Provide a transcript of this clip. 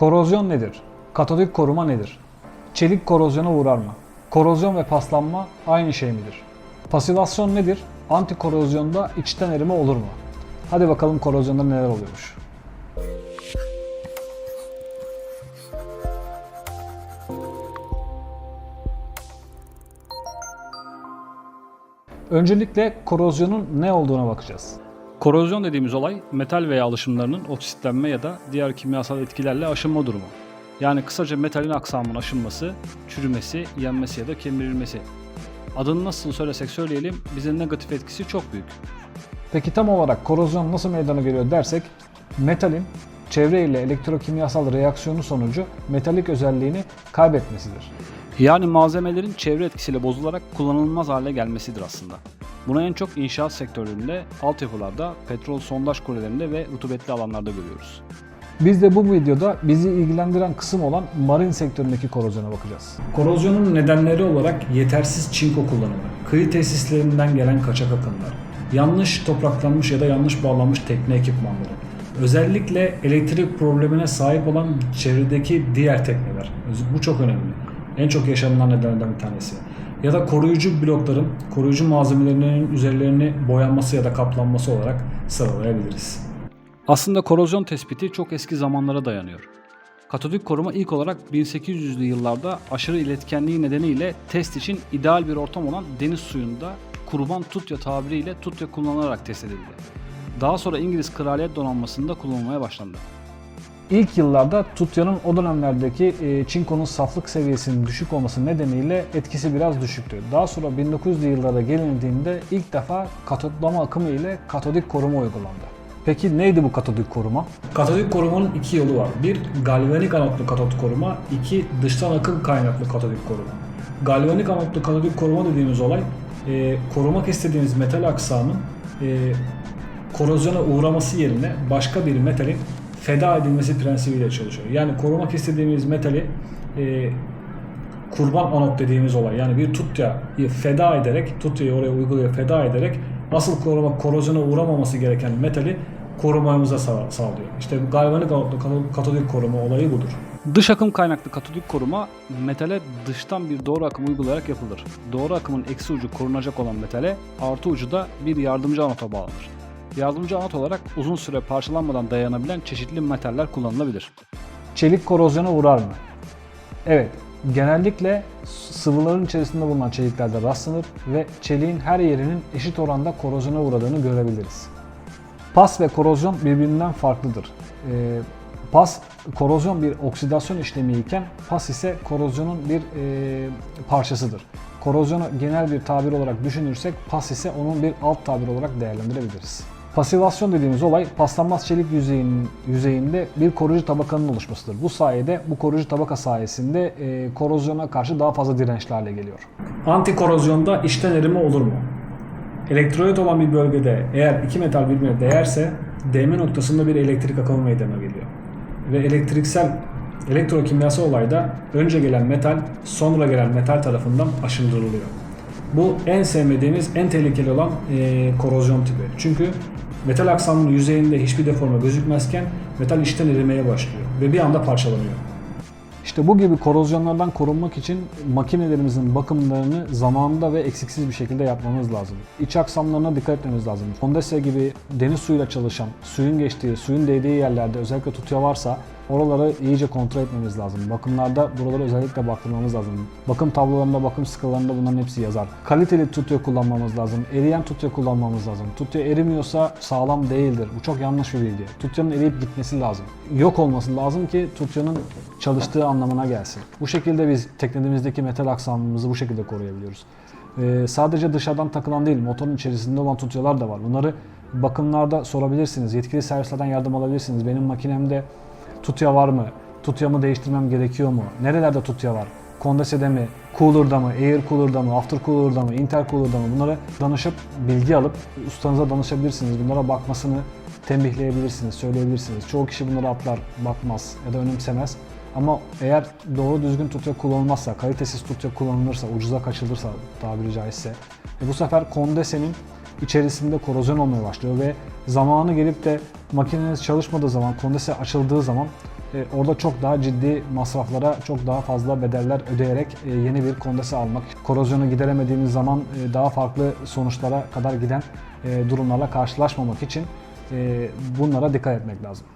Korozyon nedir? Katodik koruma nedir? Çelik korozyona uğrar mı? Korozyon ve paslanma aynı şey midir? Pasivasyon nedir? Anti korozyonda içten erime olur mu? Hadi bakalım korozyonda neler oluyormuş. Öncelikle korozyonun ne olduğuna bakacağız. Korozyon dediğimiz olay metal veya alışımlarının oksitlenme ya da diğer kimyasal etkilerle aşınma durumu. Yani kısaca metalin aksamının aşınması, çürümesi, yenmesi ya da kemirilmesi. Adını nasıl söylesek söyleyelim bize negatif etkisi çok büyük. Peki tam olarak korozyon nasıl meydana geliyor dersek metalin çevre ile elektrokimyasal reaksiyonu sonucu metalik özelliğini kaybetmesidir. Yani malzemelerin çevre etkisiyle bozularak kullanılmaz hale gelmesidir aslında. Bunu en çok inşaat sektöründe, altyapılarda, petrol sondaj kulelerinde ve rutubetli alanlarda görüyoruz. Biz de bu videoda bizi ilgilendiren kısım olan marin sektöründeki korozyona bakacağız. Korozyonun nedenleri olarak yetersiz çinko kullanımı, kıyı tesislerinden gelen kaçak akımlar, yanlış topraklanmış ya da yanlış bağlanmış tekne ekipmanları, özellikle elektrik problemine sahip olan çevredeki diğer tekneler. Bu çok önemli. En çok yaşanılan nedenlerden bir tanesi. Ya da koruyucu blokların, koruyucu malzemelerinin üzerlerini boyanması ya da kaplanması olarak sıralayabiliriz. Aslında korozyon tespiti çok eski zamanlara dayanıyor. Katodik koruma ilk olarak 1800'lü yıllarda aşırı iletkenliği nedeniyle test için ideal bir ortam olan deniz suyunda kurban tutya tabiriyle tutya kullanılarak test edildi. Daha sonra İngiliz Kraliyet Donanması'nda kullanılmaya başlandı. İlk yıllarda Tutya'nın o dönemlerdeki e, çinkonun saflık seviyesinin düşük olması nedeniyle etkisi biraz düşüktü. Daha sonra 1900'lü yıllara gelindiğinde ilk defa katodlama akımı ile katodik koruma uygulandı. Peki neydi bu katodik koruma? Katodik korumanın iki yolu var. Bir, galvanik anotlu katod koruma. iki dıştan akım kaynaklı katodik koruma. Galvanik anotlu katodik koruma dediğimiz olay, e, korumak istediğimiz metal aksamın e, korozyona uğraması yerine başka bir metalin feda edilmesi prensibiyle çalışıyor. Yani korumak istediğimiz metali e, kurban anot dediğimiz olay yani bir tutyayı feda ederek, tutyayı oraya uyguluyor feda ederek asıl koruma korozyona uğramaması gereken metali korumamıza sağ- sağlıyor. İşte galvanik anotlu kato- katodik koruma olayı budur. Dış akım kaynaklı katodik koruma metale dıştan bir doğru akım uygulayarak yapılır. Doğru akımın eksi ucu korunacak olan metale artı ucu da bir yardımcı anota bağlanır. Yardımcı anot olarak uzun süre parçalanmadan dayanabilen çeşitli metaller kullanılabilir. Çelik korozyona uğrar mı? Evet, genellikle sıvıların içerisinde bulunan çeliklerde rastlanır ve çeliğin her yerinin eşit oranda korozyona uğradığını görebiliriz. Pas ve korozyon birbirinden farklıdır. Ee, pas, korozyon bir oksidasyon işlemi iken pas ise korozyonun bir e, parçasıdır. Korozyonu genel bir tabir olarak düşünürsek pas ise onun bir alt tabir olarak değerlendirebiliriz. Pasivasyon dediğimiz olay paslanmaz çelik yüzeyinin yüzeyinde bir koruyucu tabakanın oluşmasıdır. Bu sayede bu koruyucu tabaka sayesinde e, korozyona karşı daha fazla dirençli hale geliyor. Anti korozyonda içten erime olur mu? Elektrolit olan bir bölgede eğer iki metal birbirine değerse değme noktasında bir elektrik akımı meydana geliyor. Ve elektriksel elektrokimyasal olayda önce gelen metal sonra gelen metal tarafından aşındırılıyor. Bu en sevmediğimiz, en tehlikeli olan eee, korozyon tipi. Çünkü metal aksamın yüzeyinde hiçbir deforme gözükmezken metal içten erimeye başlıyor ve bir anda parçalanıyor. İşte bu gibi korozyonlardan korunmak için makinelerimizin bakımlarını zamanında ve eksiksiz bir şekilde yapmamız lazım. İç aksamlarına dikkat etmemiz lazım. Fondese gibi deniz suyuyla çalışan, suyun geçtiği, suyun değdiği yerlerde özellikle tutya varsa oraları iyice kontrol etmemiz lazım. Bakımlarda buraları özellikle baktırmamız lazım. Bakım tablolarında, bakım skalarında bunların hepsi yazar. Kaliteli tutya kullanmamız lazım. Eriyen tutya kullanmamız lazım. Tutya erimiyorsa sağlam değildir. Bu çok yanlış bir bilgi. Tutyanın eriyip gitmesi lazım. Yok olması lazım ki tutyanın çalıştığı anlamına gelsin. Bu şekilde biz teknemizdeki metal aksamımızı bu şekilde koruyabiliyoruz. Ee, sadece dışarıdan takılan değil, motorun içerisinde olan tutyalar da var. Bunları bakımlarda sorabilirsiniz. Yetkili servislerden yardım alabilirsiniz. Benim makinemde tutya var mı? Tutyamı değiştirmem gerekiyor mu? Nerelerde tutya var? Kondensede mi? Cooler'da mı? Air cooler'da mı? After cooler'da mı? Intercooler'da mı? Bunlara danışıp bilgi alıp ustanıza danışabilirsiniz. Bunlara bakmasını tembihleyebilirsiniz, söyleyebilirsiniz. Çoğu kişi bunları atlar, bakmaz ya da önemsemez. Ama eğer doğru düzgün tutya kullanılmazsa, kalitesiz tutya kullanılırsa, ucuza kaçılırsa tabiri caizse e bu sefer kondesenin içerisinde korozyon olmaya başlıyor ve zamanı gelip de makineniz çalışmadığı zaman, kondese açıldığı zaman e, orada çok daha ciddi masraflara, çok daha fazla bedeller ödeyerek e, yeni bir kondese almak, korozyonu gideremediğimiz zaman e, daha farklı sonuçlara kadar giden e, durumlarla karşılaşmamak için e, bunlara dikkat etmek lazım.